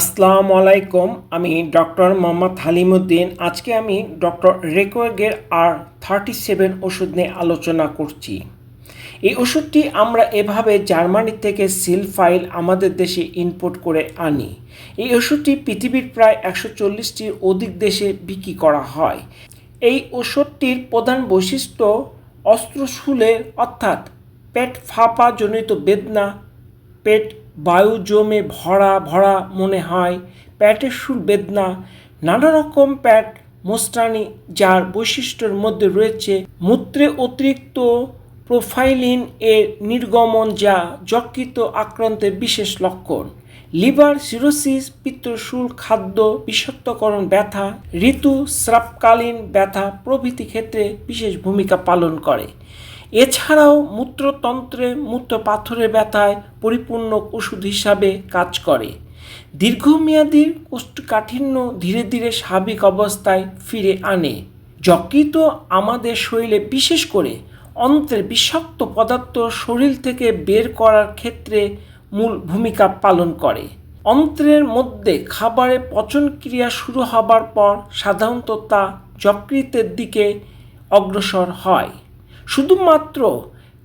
আসসালামু আলাইকুম, আমি ডক্টর মোহাম্মদ হালিমুদ্দিন। আজকে আমি ডক্টর রেকোয়াগের আর থার্টি সেভেন ওষুধ নিয়ে আলোচনা করছি। এই ওষুধটি আমরা এভাবে জার্মানি থেকে সিল ফাইল আমাদের দেশে ইনপোর্ট করে আনি। এই ওষুধটি পৃথিবীর প্রায় একশো চল্লিশটির অধিক দেশে বিক্রি করা হয়। এই ওষুধটির প্রধান বৈশিষ্ট্য অস্ত্রশুলের, অর্থাৎ পেট ফাঁপা জনিত বেদনা, পেট বায়ু জমে ভরা ভরা মনে হয়, প্যাটের সুর বেদনা, নানা রকম প্যাট মোস্টানি যার বৈশিষ্ট্যের মধ্যে রয়েছে মূত্রে অতিরিক্ত প্রোফাইলিন এর নির্গমন যা যকৃত আক্রান্তের বিশেষ লক্ষণ। লিভার সিরোসিস, পিত্তশুল খাদ্য, বিষাক্তকরণ ব্যথা, ঋতু স্রাবকালীন ব্যথা প্রভৃতি ক্ষেত্রে বিশেষ ভূমিকা পালন করে। এছাড়াও মূত্রতন্ত্রে মূত্র পাথরের ব্যথায় পরিপূর্ণ ওষুধ হিসাবে কাজ করে। দীর্ঘমেয়াদী কোষ্ঠকাঠিন্য ধীরে ধীরে স্বাভাবিক অবস্থায় ফিরে আনে। যকৃত আমাদের শরীরে বিশেষ করে অন্ত্রের বিষাক্ত পদার্থ শরীর থেকে বের করার ক্ষেত্রে মূল ভূমিকা পালন করে। অন্ত্রের মধ্যে খাবারের পচন ক্রিয়া শুরু হবার পর সাধারণত তা যকৃতের দিকে অগ্রসর হয়। শুধুমাত্র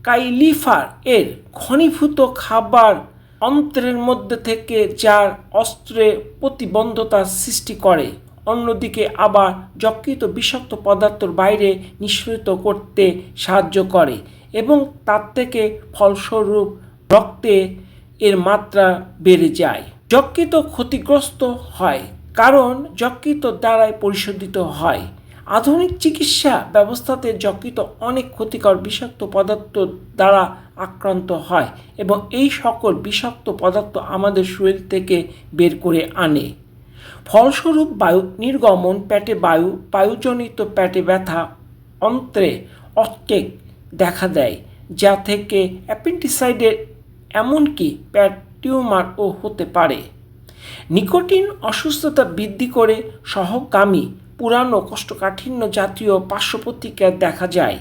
কাইলিফার এর ঘনীভূত খাবার অন্ত্রের মধ্যে থেকে যার অস্ত্রে প্রতিবন্ধতা সৃষ্টি করে, অন্যদিকে আবার যকৃত বিষাক্ত পদার্থর বাইরে নিঃসৃত করতে সাহায্য করে এবং তার থেকে ফলস্বরূপ রক্তে এর মাত্রা বেড়ে যায়। যকৃত ক্ষতিগ্রস্ত হয়, কারণ যকৃত দ্বারাই পরিশোধিত হয়। আধুনিক চিকিৎসা ব্যবস্থাতে যকৃত অনেক ক্ষতিকর বিষাক্ত পদার্থ দ্বারা আক্রান্ত হয় এবং এই সকল বিষাক্ত পদার্থ আমাদের শরীর থেকে বের করে আনে। ফলস্বরূপ বায়ু নির্গমন প্যাটে বায়ু, বায়ুজনিত প্যাটে ব্যথা, অন্ত্রে অস্টেক দেখা দেয়, যা থেকে অ্যাপেন্টিসাইডের এমনকি প্যাট টিউমারও হতে পারে। নিকোটিন অসুস্থতা বৃদ্ধি করে সহগামী, পুরানো কোষ্ঠকাঠিন্য জাতীয় পার্শ্বপ্রতিক্রিয়া দেখা যায়।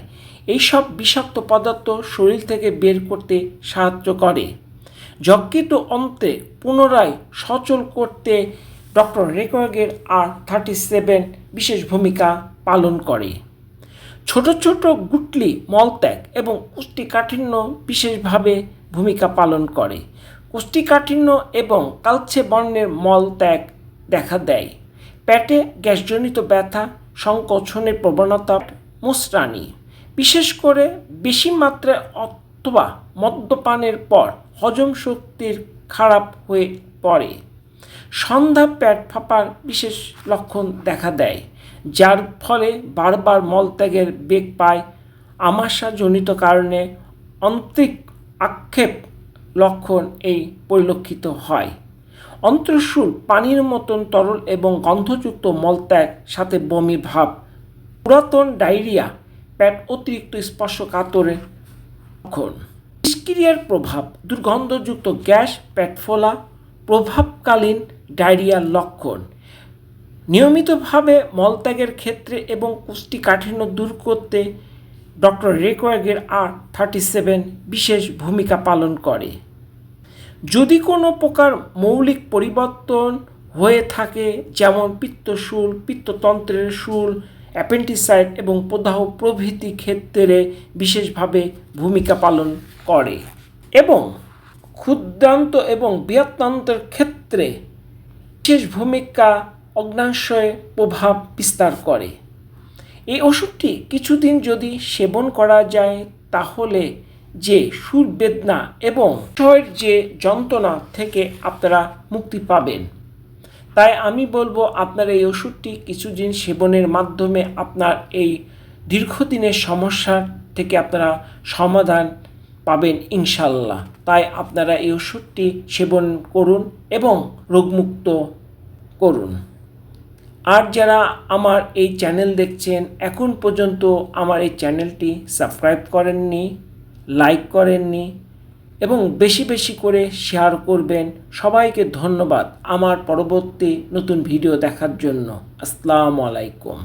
এইসব বিষাক্ত পদার্থ শরীর থেকে বের করতে সাহায্য করে। যকৃত অন্তে পুনরায় সচল করতে ডক্টর রেকর্গের আর থার্টি সেভেন বিশেষ ভূমিকা পালন করে। ছোট ছোট গুটলি, মলত্যাগ এবং কোষ্ঠীকাঠিন্য বিশেষভাবে ভূমিকা পালন করে। কোষ্ঠীকাঠিন্য এবং কালচে বর্ণের মলত্যাগ দেখা দেয়। পেটে গ্যাসজনিত ব্যথা, সংকোচনের প্রবণতা, মুসরানি। বিশেষ করে বেশি মাত্রায় অথবা মদ্যপানের পর হজম শক্তির খারাপ হয়ে পড়ে। সন্ধ্যা পেট ফাঁপার বিশেষ লক্ষণ দেখা দেয়, যার ফলে বারবার মলত্যাগের বেগ পায়। আমাশাজনিত কারণে অন্ত্রিক আক্ষেপ লক্ষণ এই পরিলক্ষিত হয়। অন্ত্রশুল পানির মতন তরল এবং গন্ধযুক্ত মলত্যাগ, সাথে বমি ভাব, পুরাতন ডায়রিয়া প্যাট অতিরিক্ত স্পর্শ কাতরে লক্ষণ। নিষ্ক্রিয়ার প্রভাব, দুর্গন্ধযুক্ত গ্যাস, পেট ফোলা, প্রভাবকালীন ডায়রিয়ার লক্ষণ। নিয়মিতভাবে মলত্যাগের ক্ষেত্রে এবং কোষ্ঠীকাঠিন্য দূর করতে ডক্টর রেকোয়ার্গের আর থার্টি সেভেন বিশেষ ভূমিকা পালন করে। যদি কোনো প্রকার মৌলিক পরিবর্তন হয়ে থাকে, যেমন পিত্তশুল, পিত্ততন্ত্রের শুল অ্যাপেন্টিসাইড এবং প্রদাহ প্রভৃতি ক্ষেত্রে বিশেষভাবে ভূমিকা পালন করে এবং ক্ষুদ্রান্ত এবং বৃহত্তন্ত্রের ক্ষেত্রে বিশেষ ভূমিকা অগ্নাশয়ে প্রভাব বিস্তার করে। এই ওষুধটি কিছুদিন যদি সেবন করা যায়, তাহলে যে সুর বেদনা এবং শয়ের যে যন্ত্রণা থেকে আপনারা মুক্তি পাবেন। তাই আমি বলব, আপনার এই ওষুধটি কিছুদিন সেবনের মাধ্যমে আপনার এই দীর্ঘদিনের সমস্যার থেকে আপনারা সমাধান পাবেন ইনশাল্লাহ তাই আপনারা এই ওষুধটি সেবন করুন এবং রোগমুক্ত করুন। আর যারা আমার এই চ্যানেল দেখছেন, এখন পর্যন্ত আমার এই চ্যানেলটি সাবস্ক্রাইব করেননি, লাইক করেননি এবং বেশি বেশি করে শেয়ার করবেন। সবাইকে ধন্যবাদ আমার পরবর্তী নতুন ভিডিও দেখার জন্য। আসসালামু আলাইকুম।